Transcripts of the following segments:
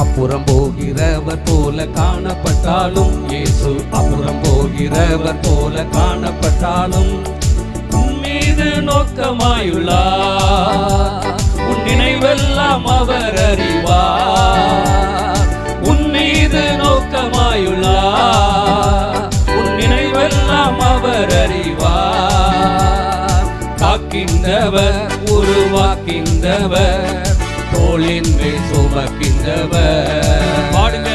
அப்புறம் போகிறவர் போல காணப்பட்டாலும் இயேசு அப்புறம் போகிறவர் போல காணப்பட்டாலும் மீது நோக்கமாயுள்ளார். உன் நினைவெல்லாம் அவர் அறிவார். உன் மீது நோக்கமாயுள்ளார். உன் நினைவெல்லாம் அவர் அறிவார். காக்கின்றவர் உருவாக்கின்றவர். தோளின் மேல் சுமக்கின்றவர். பாடுங்க.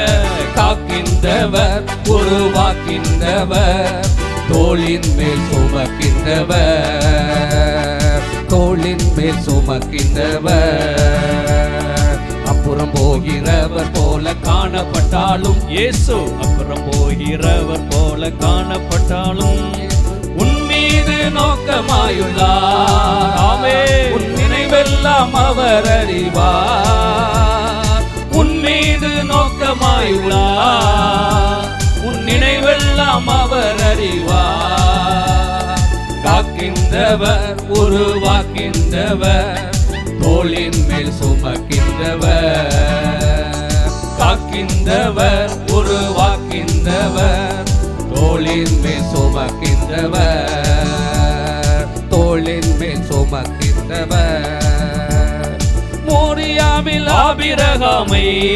காக்கின்றவர் உருவாக்கின்றவர். தோளின் மேல் சுமக்கின்றவர். தோளின் மேல் சுமக்கின்றவர். அப்புறம் போகிறவர் போல காணப்பட்டாலும் இயேசு அப்புறம் போகிறவர் போல காணப்பட்டாலும் உன் மீது நோக்கமாயுள்ளார். ஆமே. எல்லாம் அவர் அறிவார். உன் மீது நோக்கமாயுள்ளார் உன் நினைவெல்லாம் அவர் அறிவார். காக்கின்றவர் உருவாக்கின்றவர் தோளின் மேல் சுமக்கின்றவர். காக்கின்றவர் உருவாக்கின்றவர் தோளின் மேல் சுமக்கின்றவர். தோளின் மேல் சுமக்கின்றவர். மோரியாவில் ஆபிரகாமை.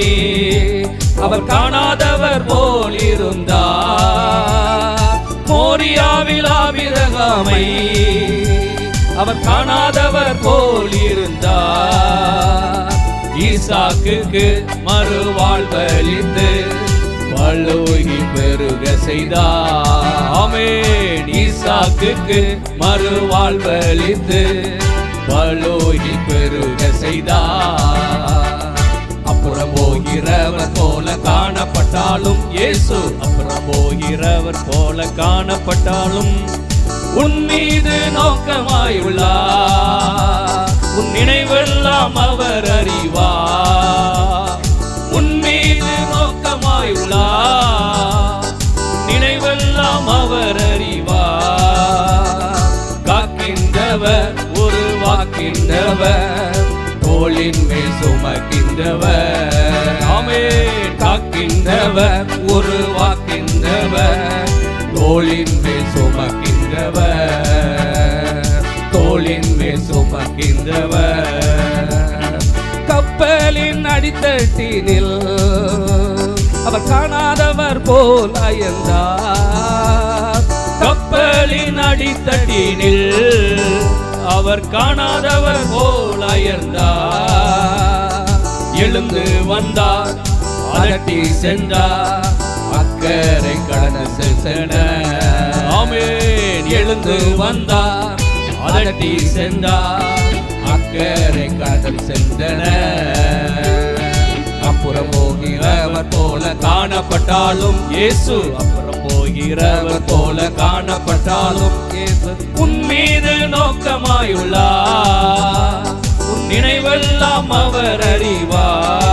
அவர் காணாதவர் போல் இருந்தார். மோரியாவில் ஆபிரகாமை. அவர் காணாதவர் போல் இருந்தார். ஈசாக்குக்கு மறுவாழ்வளித்து வலுகி பெருக செய்தார். ஆமென். ஈசாக்குக்கு மறுவாழ்வளித்து வலுகி பெருக செய்தார். போல காணப்பட்டாலும் இயேசு அப்புறம் போகிறவர் போல காணப்பட்டாலும் உன் மீது நோக்கமாயுள்ளா உன் நினைவெல்லாம் அவர் அறிவா உன் மீது நோக்கமாயுள்ளா உன் நினைவெல்லாம் அவர் அறிவா காக்கின்றவர் உருவாக்கின்றவர் தோளின் மேல் சுமக்கின்றவர். காக்கின்றவர் உருவாக்கின்றவர். தோளின் மேல் சுமக்கின்றவர். தோளின் மேல் சுமக்கின்றவர். கப்பலின் அடித்தட்டினில் அவர் காணாதவர் போல் அயர்ந்தார் கப்பலின் அடித்தட்டினில் அவர் காணாதவர் போல் அயர்ந்தார் எழுந்து வந்தார். அதட்டி சென்றார் அக்கறை கடன சென்ற. ஆமேன் எழுந்து வந்தார் அதட்டி சென்றார் அக்கறை கடல் சென்றன. அப்புறம் போகிறவர் போல காணப்பட்டாலும் இயேசு. அப்புறம் போகிறவர் போல காணப்பட்டாலும் இயேசு. உன் மீது நோக்கமாயுள்ளார். உன் நினைவெல்லாம் அவர் அறிவார்.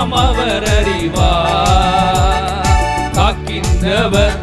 எல்லாம் அவர் அறிவார். காக்கின்றவர்